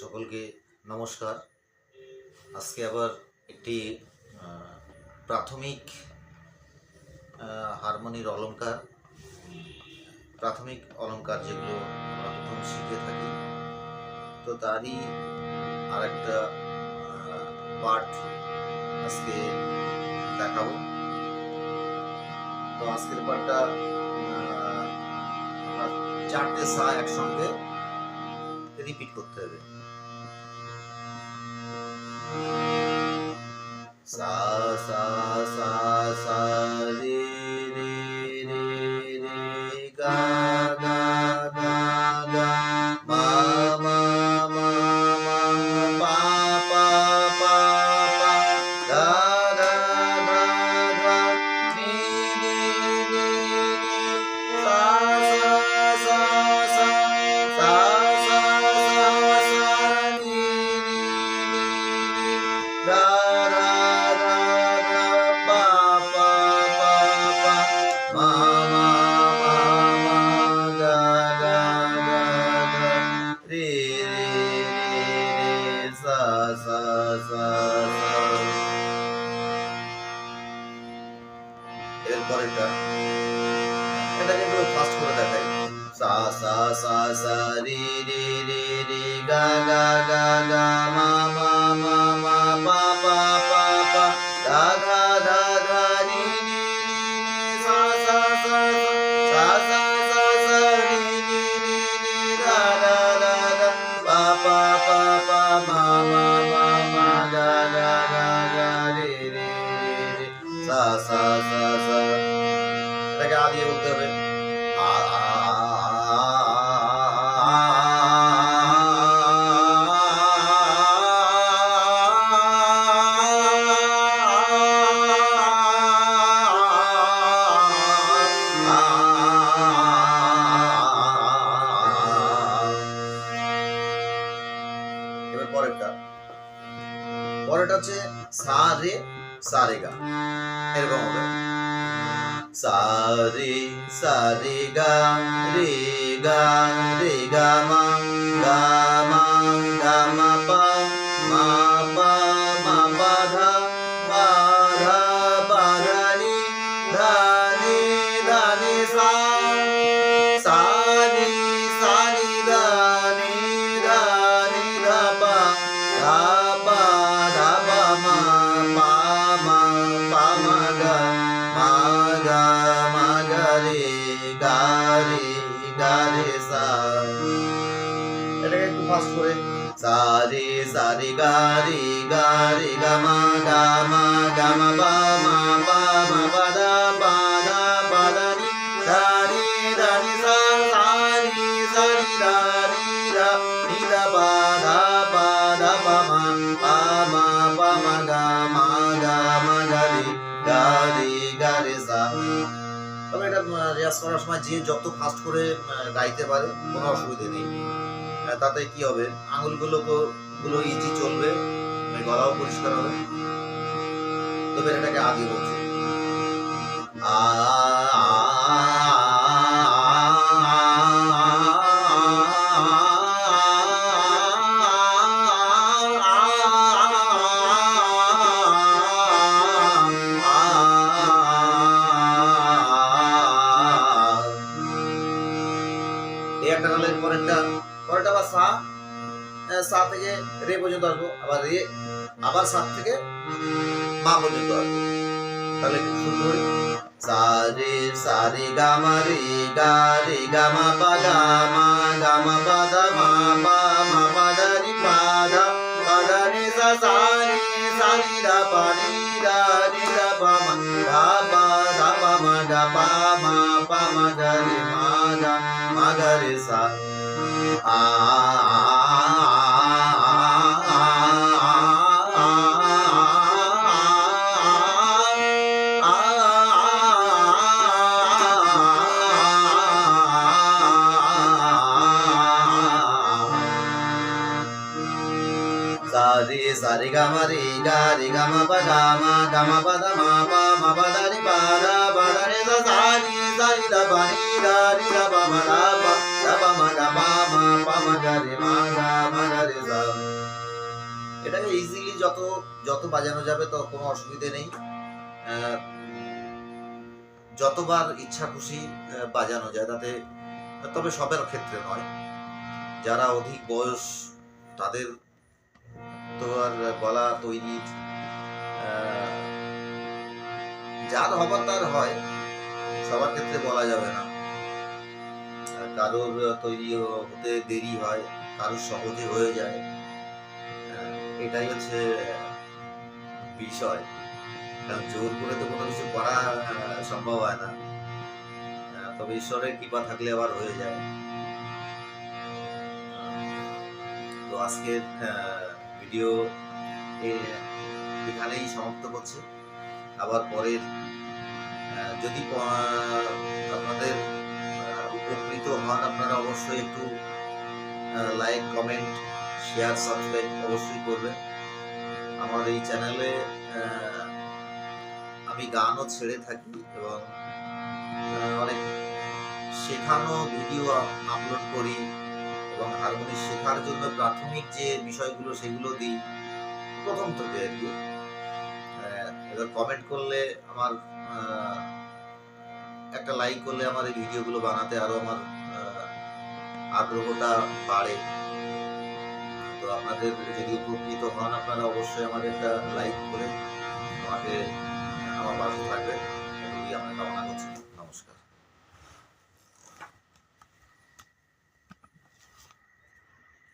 সকলকে নমস্কার। আজকে আবার একটি প্রাথমিক হারমোনির অলংকার, প্রাথমিক অলংকার যেগুলো আমরা প্রথম শিখে থাকি। তো তারই আরেকটা পার্ট আজকে দেখাবো। তো আজকের পার্টটা চারটে সা একসঙ্গে রিপিট করতে হবে। sa sa. ఏంటంటే ఇప్పుడు ఫస్ట్ కూర సా సా సా సా రీ రీ రీ రీ గా గా గా గా మా మా మా మా పా పా పా పా గా గా గా గా నీ నీ నీ నీ సా సా సా సా సా సా సా నీ నీ నీ నీ రా రా రా రా పా పా పా పా మా మా మా మా గా గా గా గా రే రే రే సా సా సా সা আ পরেরটা। পরেরটা হচ্ছে সা রে সা রে গা। এরকম হবে। sa ri sa ri ga ri ga ri ga ma ga গারে সা এটাকে একটু ফাস্ট করে। সারে সারে গারে গারে গামা গামা তবে এটা রেয়াজ করার সময় যে যত ফাস্ট করে গাইতে পারে, কোনো অসুবিধে নেই। তাতে কি হবে? আঙুলগুলো গুলো ইজি চলবে মানে গলাও পরিষ্কার হবে। তবে এটাকে আগে বলছে। আ সা থেকে রে পর্যন্ত আসব। আবার রে, আবার সাত থেকে মা পর্যন্ত আসব। তাহলে শুরু করি সা, রে সা, রে, গা, মা, রে, গা রে, গা, মা, পা, গা, মা গা, মা, পা, দা, মা, পা মা, পা, দা, রি, পা, দা পা, দা নি সা সা নি সা নি দা, পা নি দা নি দা, পা, মা দা পা দা, পা, মা দা পা, মা পা, মা, গা, রে, মা, গা মা, গা, রে, সা, আ সারি গামা রে গা রে গামা গামা গামা দা মা পা মা দা রি পা দা দা রে নি দা পা দা নি দা পা মা দা পা দা পা গা রে মা গা গা রে সা এটাকে ইজিলি যত যত বাজানো যাবে তো কোনো অসুবিধে নেই। যতবার ইচ্ছা খুশি বাজানো যায় তাতে, তবে সবের ক্ষেত্রে নয়। যারা অধিক বয়স তাদের তো আর গলা তৈরি যার হবার তার হয়, সবার ক্ষেত্রে বলা যাবে না। কারোর তৈরি হতে দেরি হয়, কারোর সহজে হয়ে যায় এটাই হচ্ছে বিষয়। কারণ জোর করে তো কোনো কিছু করা সম্ভব হয় না। তবে ঈশ্বরের কৃপা থাকলে আবার হয়ে যায়। তো আজকের ভিডিও এখানেই সমাপ্ত করছি। আবার পরের যদি আপনাদের উপকৃত হন, আপনারা অবশ্যই একটু লাইক কমেন্ট শেয়ার সাবস্ক্রাইব অবশ্যই করবেন। আমার এই চ্যানেলে আমি গানও ছেড়ে থাকি এবং অনেক শেখানো ভিডিও আপলোড করি। এবং হারমোনি শেখার জন্য প্রাথমিক যে বিষয়গুলো সেগুলো দিই, প্রথম থেকে আর কি এবার কমেন্ট করলে আমার একটা লাইক করলে আমার এই ভিডিওগুলো বানাতে আরও আমার আগ্রহটা বাড়ে। তো আপনাদের যদি উপকৃত হন, আপনারা অবশ্যই আমাদের একটা লাইক করে আমাকে, আমার পাশে থাকবেন। এটুকুই আমরা কামনা করছি। নমস্কার।